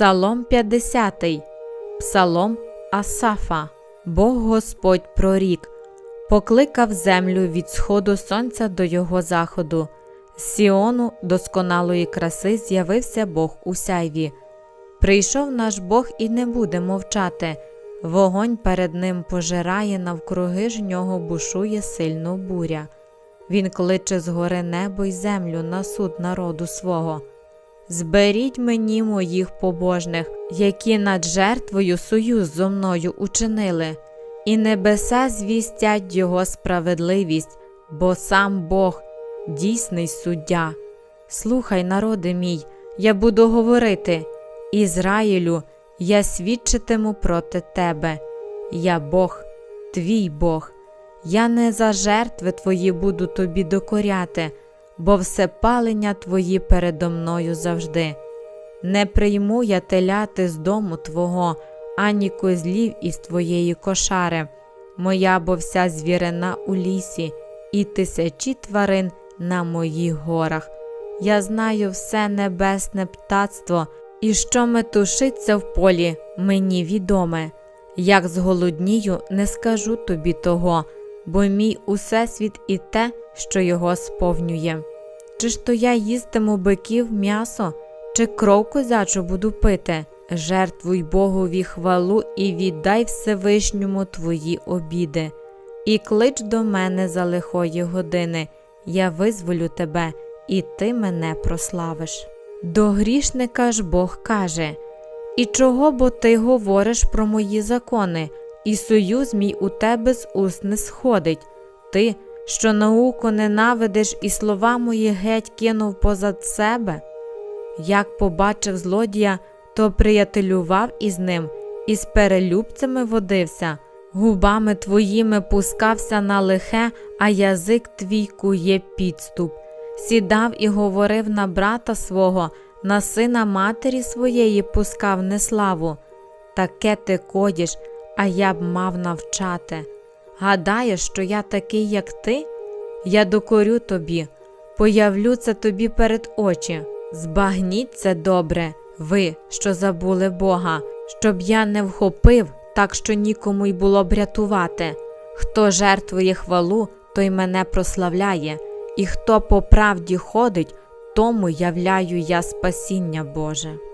Псалом 50. Псалом Асафа. Бог Господь прорік. Покликав землю від сходу сонця до його заходу. З Сіону досконалої краси з'явився Бог у сяйві. Прийшов наш Бог і не буде мовчати. Вогонь перед ним пожирає, навкруги ж нього бушує сильно буря. Він кличе згори небо й землю на суд народу свого. Зберіть мені моїх побожних, які над жертвою союз зо мною учинили, і небеса звістять його справедливість, бо сам Бог дійсний суддя. Слухай, народи мій, я буду говорити, Ізраїлю, я свідчитиму проти тебе. Я Бог, твій Бог. Я не за жертви твої буду тобі докоряти, бо все палення твої передо мною завжди. Не прийму я теляти з дому твого, ані козлів із твоєї кошари, моя бо вся звірина у лісі, і тисячі тварин на моїх горах. Я знаю все небесне птацтво, і що метушиться в полі, мені відоме. Як зголоднію, не скажу тобі того, бо мій усесвіт і те, що його сповнює. Чи ж то я їстиму биків м'ясо, чи кров козячу буду пити? Жертвуй Богові хвалу і віддай Всевишньому твої обіди, і клич до мене за лихої години, я визволю тебе, і ти мене прославиш. До грішника ж Бог каже: І чого бо ти говориш про мої закони, і союз мій у тебе з уст не сходить, ти, що науку ненавидиш і слова мої геть кинув позад себе? Як побачив злодія, то приятелював із ним, і з перелюбцями водився, губами твоїми пускався на лихе, а язик твій кує підступ. Сідав і говорив на брата свого, на сина матері своєї пускав неславу. Таке ти кодіш, а я б мав навчати. Гадаєш, що я такий, як ти? Я докорю тобі, появлю це тобі перед очі. Збагніть це добре, ви, що забули Бога, щоб я не вхопив, так що нікому й було б рятувати. Хто жертвує хвалу, той мене прославляє, і хто по правді ходить, тому являю я спасіння Боже.